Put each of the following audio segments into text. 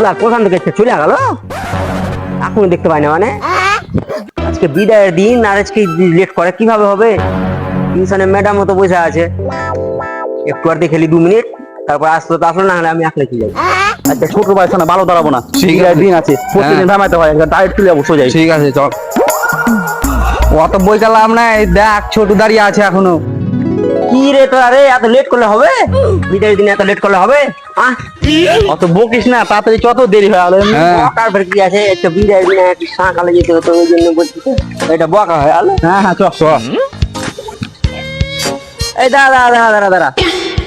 ভোদলা কোথান থেকে চলে গেল। এখনও দেখতে পাই না মানে। আজকে বিদায়ের দিন আর আজকে লেট করে কীভাবে হবে? টিউশনে ম্যাডাম মতো বসে আছে। একটু আর দেখে দু মিনিট তারপর আসলো তো আসলো না হলে আমি একলাই চলে যাব আচ্ছা ছোট ভাই শোনা ভালো দাঁড়াবো না। ঠিক আছে। দিন আছে। প্রতিদিন হ্যাঁ। থামাইতে হয় ডাইরেক্ট চলে যাব সোজাই। ঠিক আছে চল। অত বই চালাম না দেখ ছোট দাঁড়িয়ে আছে এখনও। কি রে তোরা রে এত লেট করলে হবে? বিদায়ের দিনে এত লেট করলে হবে? আহ অত বকিস না তাড়াতাড়ি কত দেরি হয়ে গেল। হ্যাঁ। বকার ফের কি আছে? একটা বিদায়ের দিনে একটু সকালে যেতে হতো ওই জন্য বলছি এটা বকা হয় আলো হ্যাঁ হ্যাঁ চ চ। এই দাঁড়া দাঁড়া দাঁড়া দাঁড়া দাঁড়া।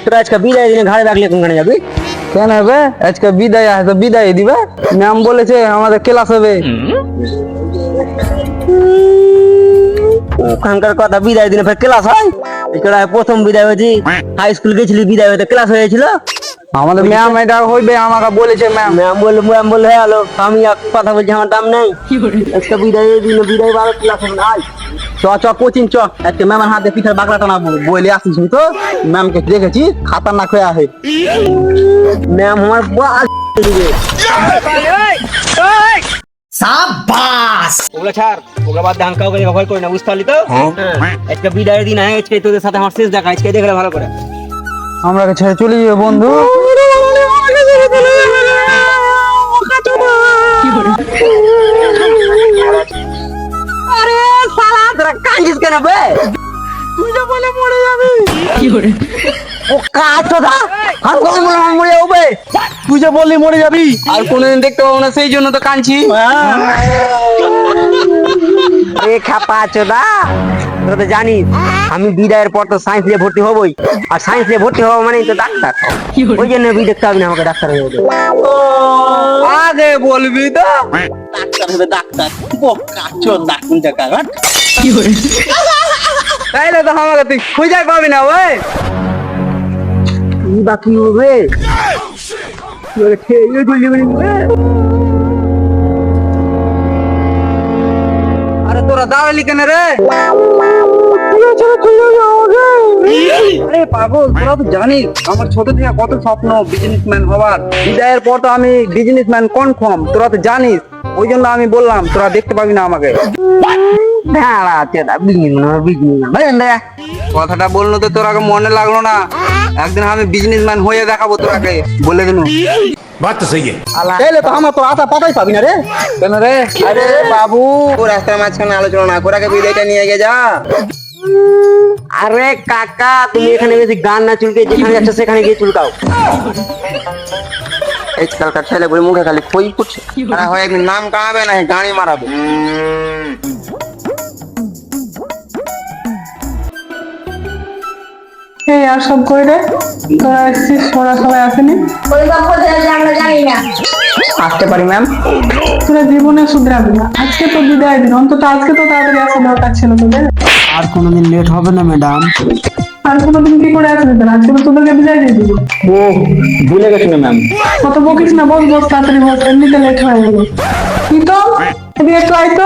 তোরা আজকে বিদায়ের দিনে ঘাড়ে রাখলে কোনখানে যাবি? কেন হবে? আজকে বিদায় আছে তো বিদায় দিবে। ম্যাম বলেছে আমাদের ক্লাস হবে। ওখানকার কথা বিদায় দিনে ফের ক্লাস হয়? তোরা প্রথম বিদায় হয়েছি হাই স্কুল গেছিলি বিদায় হতে ক্লাস হয়েছিল। আমাদের ম্যাম এটা হইবে আমাকে বলেছে ম্যাম ম্যাম বলল ম্যাম বলল হ্যাঁ আলো আমি এক কথা বলছি আমার দাম নেই। আজকে বিদায়ের দিনে বিদায় ভালো ক্লাস হবে না। চ চ কোচিং চ। আজকে ম্যামের হাতে পিঠার বাগড়া টানাবো বইলে আসিস তো? ম্যামকে দেখেছি খাতারনাক হয়ে আছে। ম্যাম আমার বাল দিবে ওগুলো ছাড় ওগুলো বাদ ধান কাউকে ভয় করি না বুঝতে পারলি তো? হ্যাঁ। আজকে বিদায়ের দিন আয় আজকে তোদের সাথে আমার শেষ দেখা আজকে দেখলে ভালো করে। আমরা ছেড়ে চলে যাবে বন্ধু? আরে সালা তোরা কাঁদিস কেন বে? তুই তো বলে মরে যাবি। ও কাজ তো দা আর কোন মরে যাবে তুই যে বললি মরে যাবি। আর কোনোদিন দেখতে পাবো না সেই জন্য তো কাঁদছি। এ খাপা চোদা তোরা তো জানিস আমি বিদায়ের পর তো সায়েন্স নিয়ে ভর্তি হবই। আর সায়েন্স নিয়ে ভর্তি হব মানে তো ডাক্তার। ওই জন্য বি দেখতে হবে না আমাকে ডাক্তার হয়ে যাবে। আগে বলবি তো। ডাক্তার হবে ডাক্তার। বোকা চোর ডাকুন টাকা তাইলে তো আমাকে তুই খুঁজে পাবি না ওই। কি বা কি হবে তোকে ঠেলে তুলে দেবে রে। আরে পাগল, তোরা তো জানিস আমার ছোট থেকে কত স্বপ্ন বিজনেসম্যান হওয়ার। বিদায়ের পর তো আমি বিজনেসম্যান কনফার্ম তোরা তো জানিস। ওই জন্য আমি বললাম, তোরা দেখতে পাবি না আমাকে। দাঁড়াতে দা বিঘ্ন বিঘ্ন বুঝলেন দা। কথাটা বলল তো তোর আগে মনে লাগল না। একদিন আমি বিজনেসম্যান হয়ে দেখাবো তোরাকে। বলে দিনু। আমার তো আতা পাতাই মাঝখানে আলোচনা আরে কাকা তুমি এখানে গেছি গান না চুলকে যেখানে যাচ্ছে সেখানে গিয়ে চুলকাও। আজকালকার ছেলে বলে মুখে খালি খই ফুটছে। নাম কামাবে না গাড়ি মারাবে। এই আর সব করে রে? তোরা এসেছিস ওরা সবাই আসেনি? আসতে পারি ম্যাম তোরা জীবনে শুধরাবি না। আজকে তো বিদায় দিন। অন্তত আজকে তো তাড়াতাড়ি আসা দরকার ছিল তোদের। আর কোনোদিন লেট হবে না ম্যাডাম আর কোনোদিন কি করে আসবি তোরা? আজকে তো তোদেরকে বিদায় দিয়ে দিব। ও ভুলে গেছি না ম্যাম কত বকিস না বস বস তাড়াতাড়ি বস। এমনিতে লেট হয়ে গেল। কি তো? এদিকে একটু আয় তো।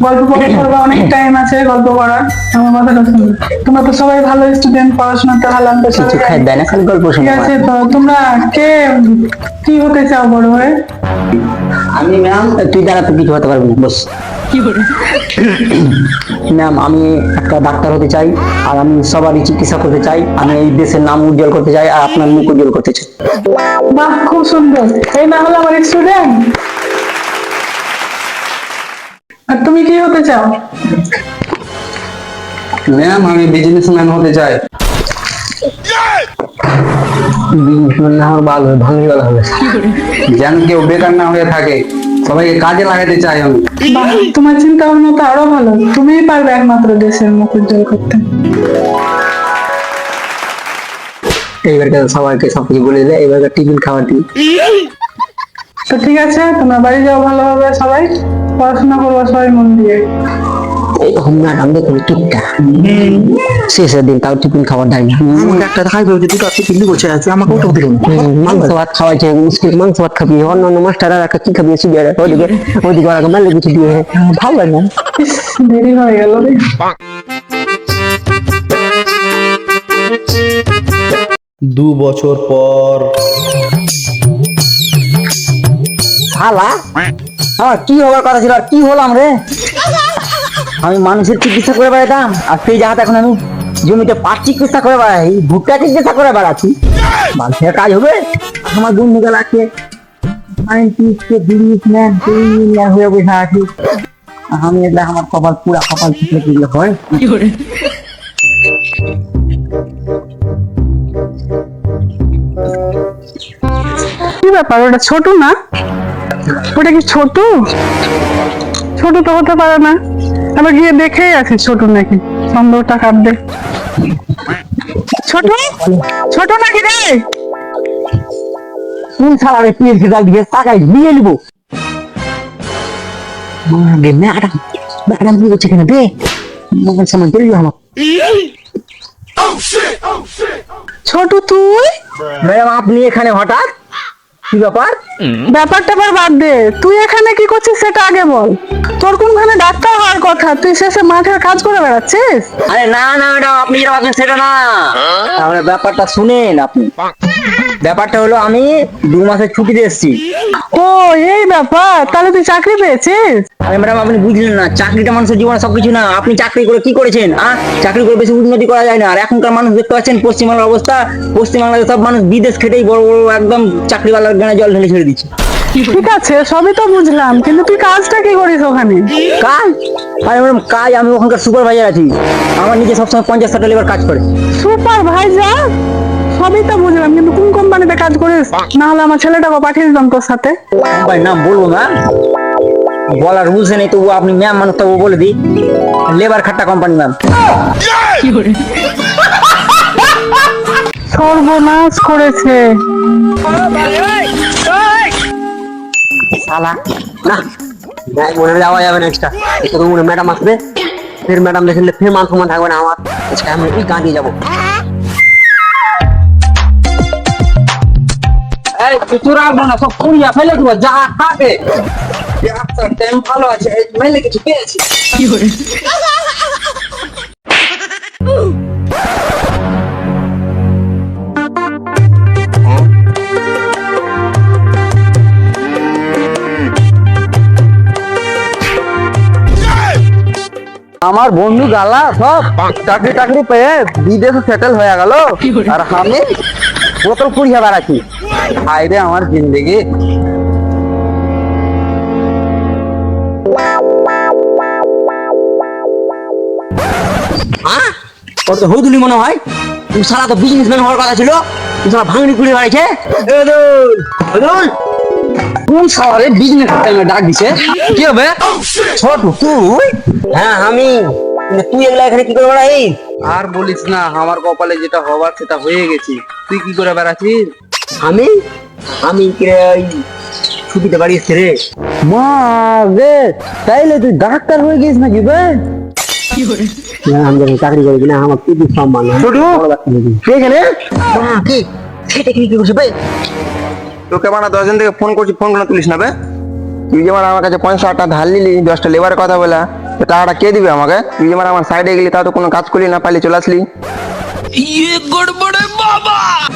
গল্প করবা অনেক টাইম আছে গল্প করার। আমার শুনো। তোমরা তো সবাই ভালো স্টুডেন্ট পড়াশোনাতে হালাম তো কিছু খাই দেয় না খালি গল্প ঠিক আছে তো তোমরা কে কি হতে চাও বড় হয়ে? আমি ম্যাম তুই দ্বারা তো কিছু হতে পারবি না বস। ম্যাম আমি একটা ডাক্তার হতে চাই আর আমি সবারই চিকিৎসা করতে চাই আমি এই দেশের নাম উজ্জ্বল করতে চাই আর আপনার মুখ উজ্জ্বল করতে চাই। বাহ খুব সুন্দর। এই না হলো আমার স্টুডেন্ট আর তুমি কি হতে চাও? ম্যাম আমি বিজনেসম্যান হতে চাই। বিজনেসম্যান না হওয়ার ভালো ভালোই ভালো হবে। যেন কেউ বেকার না হয়ে থাকে। সবাইকে কাজে লাগাতে চাই আমি। তোমার চিন্তা ভাবনা তো আরও ভালো। তুমিই পারবে একমাত্র দেশের মুখ উজ্জ্বল করতে। এইবারকে সবাইকে সবকিছু বলে দেয় এবারকার টিফিন খাবার দিই। তো ঠিক আছে তোমরা বাড়ি যাও ভালোভাবে সবাই। পড়াশোনা করব সবাই মন দিয়ে। শেষের দিন তাও টিফিন খাবার দেয় না। আমাকে একটা খাই বসে ওটাও দিল মাংস ভাত খাওয়াইছে মুশকিল মাংস ভাত খাবি। অন্য অন্য মাস্টাররা কি খাবি সিবিআর ওদিকে ওদিকে ওরা মেলে কিছু দিয়ে। ভালো লাগে না। দেরি হয়ে গেল। রে দু বছর পর আমার কি কথা ছিল? আর কি হলাম রে? আমি মানুষের চিকিৎসা করে বেড়াতাম, আর সেই জায়গাতে এখন আমি জমিতে পাট চিকিৎসা করে বেড়াই ভুট্টা চিকিৎসা করে বেড়াচ্ছি। মানুষের কাজ হবে? আমার বিজনেসম্যান ইঞ্জিনিয়ার হয়ে বসে আছি আমি আমার কপাল পুরা কপাল দিলে হয়? কি ব্যাপার? ওটা ছোট না? ওটা কি ছোট? ছোট তো হতে পারে না। আবার গিয়ে দেখেই আছি ছোট নাকি। সন্দেহটা কাটবে ছোট? ছোট নাকি রে? কোন সালারে ডাল দিয়ে টাকায় নিয়ে নিবো? ম্যাডাম ম্যাডাম কি করছে এখানে বে মোবাইল সামান আমার। ছোট তুই? ম্যাডাম আপনি এখানে হঠাৎ? কি ব্যাপার? ব্যাপারটা আবার বাদ দে। তুই এখানে কি করছিস সেটা আগে বল। তোর কোনখানে ডাক্তার হওয়ার কথা? তুই শেষে মাঠের কাজ করে বেড়াচ্ছিস? আরে না না ম্যাডাম আপনি যেটা ভাবছেন সেটা না। তাহলে ব্যাপারটা শুনেন আপনি। ব্যাপারটা হলো আমি দু মাসের ছুটিতে এসেছি। ও এই ব্যাপার? তাহলে তুই চাকরি পেয়েছিস? আরে ম্যাডাম আপনি বুঝলেন না চাকরিটা মানুষের জীবনে সবকিছু না। আপনি চাকরি করে কি করেছেন আহ চাকরি করে বেশি উন্নতি করা যায় না। আর এখনকার মানুষ দেখতে পাচ্ছেন পশ্চিমবাংলার অবস্থা। পশ্চিমবাংলাতে সব মানুষ বিদেশ খেটেই বড় বড় একদম চাকরিওয়ালার গানে জল ঢেলে ছেড়ে দিচ্ছে। ঠিক আছে সবই তো বুঝলাম কিন্তু তুই কাজটা কি করিস ওখানে? কাজ? আরে ম্যাডাম কাজ আমি ওখানকার সুপারভাইজার আছি। আমার নিজে সবসময় পঞ্চাশ ষাটটা লেবার কাজ করে। সুপারভাইজার? সবই তো বুঝলাম কিন্তু কোন কোম্পানিতে কাজ করিস? না হলে আমার ছেলেটাকে পাঠিয়ে দিতাম তোর সাথে। নাম বলব ম্যাম বলার বুঝে নেই তবু আপনি ম্যাম মানুষ তবু বলে দিই। লেবার খাট্টা কোম্পানি ম্যাম সর্বনাশ করেছে। শালা। না না, মনে যাওয়া যাবে না এক্সট্রা এটা তো মনে ম্যাডাম আসবে ফের ম্যাডাম দেখলে ফের মান সম্মান থাকবে না আমার। আজকে আমি গান দিয়ে যাব। কিছু রাখব না সব পুড়িয়া ফেলে দেবো যা থাকে ডাক্তার টাইম ভালো আছে এই মেলে কিছু পেয়েছি আমার বন্ধু গালা সব চাকরি টাকরি পেয়ে বিদেশে সেটেল হয়ে গেল। আর আমি বোতল পুড়িয়ে বেড়াচ্ছি। হায় রে আমার জিন্দগি। হ্যাঁ? তো হৌদুলি মনে হয়? তুই সারা তো বিজনেসম্যান হওয়ার কথা ছিল তুই সারা ভাঙনি কুড়ি কোন শহরে বিজনেস টাইমে ডাক দিছে? কি হবে? ছোট তুই? হ্যাঁ আমি। তুই এগুলা এখানে কি করে বেড়াই আর বলিস না আমার কপালে যেটা হবার সেটা হয়ে গেছি। তুই কি করে বেড়াচ্ছিস? আমি? আমি কি রে, ওই ছুটিতে বাড়ি এসছি রে? মা রে তাইলে তুই ডাক্তার হয়ে গেছিস নাকি বে? না, আমি যখন চাকরি করি কিনা আমার খুবই সম্মান। ছোটু? এখানে? মা কি? সেটা কি কি করছে বে? তোকে মানে দশ দিন থেকে ফোন করছি ফোন করে তুলিস না বে? তুই যেমন আমার কাছে পঞ্চাশ টাকা ধার নিলি দশটা লেবারের কথা বলা তো টাকাটা কে দিবে আমাকে? তুই যেমন আমার সাইডে গেলি তাও তো কোনো কাজ করলি না পাইলে চলে আসলি।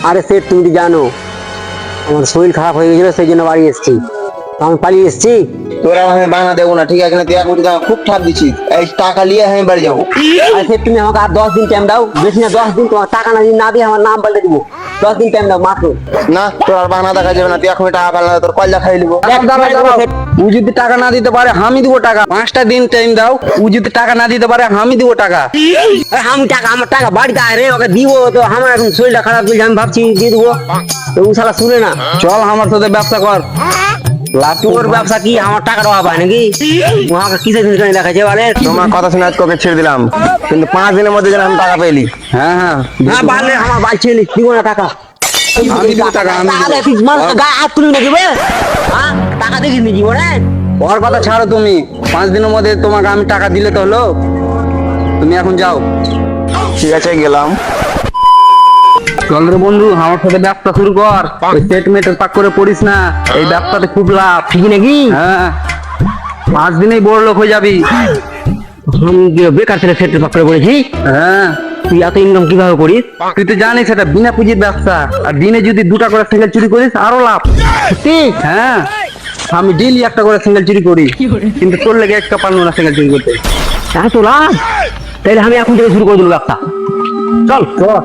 আরে সে তুমি তো জানো আমার শরীর খারাপ হয়ে গেছিল সেই জন্য বাড়ি এসেছি আমি পালিয়ে এসেছি। তোরা আমি বাংলা দেবো না ঠিক আছে? না তুই এখন কিন্তু আমাকে খুব ঠাপ দিচ্ছিস এই টাকা নিয়ে আমি বাড়ি যাব। আর সে তুমি আমাকে আর দশ দিন টাইম দাও। বেশি না দশ দিন তোমার টাকা না দিন না দিয়ে আমার নাম পাল্টে দিব। দশ দিন টাইম দাও মাত্র। না তোর আর বাংলা দেখা যাবে না তুই এখন টাকা পারলে তোর কয়লা খাই নিবো। এক দাঁড়াও, দাঁড়াও। ও যদি টাকা না দিতে পারে আমি দিব টাকা। পাঁচটা দিন টাইম দাও ও যদি টাকা না দিতে পারে আমি দিব টাকা। আরে আমি টাকা আমার টাকা বাড়িতে আয় রে ওকে দিব তো। আমার এখন শরীরটা খারাপ হয়েছে আমি ভাবছি দিয়ে দেবো। তো ও শালা শুনে না। চল আমার সাথে ব্যবসা কর। তোর ব্যবসা কি? আমার টাকার অভাব হয় নাকি? আমাকে কিসের জিনিস দেখাচ্ছে বলে? তোমার কথা শুনে আজকে ওকে ছেড়ে দিলাম। কিন্তু পাঁচ দিনের মধ্যে যেন আমি টাকা পেলি। হ্যাঁ হ্যাঁ। হ্যাঁ পারলে আমার বাড়ি ছেলে দিব না টাকা। আমি দিব টাকা, আমি দিব। টাকা দেখিস মানুষ গায়ে হাত তুলি নাকি বে? হ্যাঁ? টাকা দেখিস নি জীবনে? ওর কথা ছাড়ো তুমি। পাঁচ দিনের মধ্যে তোমাকে আমি টাকা দিলে তো হলো। তুমি এখন যাও। ঠিক আছে গেলাম। চল রে বন্ধু আমার সাথে ব্যবসা শুরু কর। ওই স্টেটমেন্টের পাক করে পড়িস না। এই ব্যবসাতে খুব লাভ। ঠিক নাকি? হ্যাঁ। পাঁচ দিনেই বড় লোক হয়ে যাবি। বেকার ছেলে সেটের পাকড়ে পড়েছি। হ্যাঁ। তুই এত ইনকাম কীভাবে করিস? তুই তো জানিস সেটা বিনা পুঁজির ব্যবসা। আর দিনে যদি দুটা করে সিঙ্গেল চুরি করিস আরও লাভ। ঠিক হ্যাঁ। আমি ডেলি একটা করে সিঙ্গেল চুরি করি। কিন্তু তোর লেগে একটা পারব না সিঙ্গেল চুরি করতে। এত লাভ। তাহলে আমি এখন থেকে শুরু করে দিল ব্যবসা। চল। চল।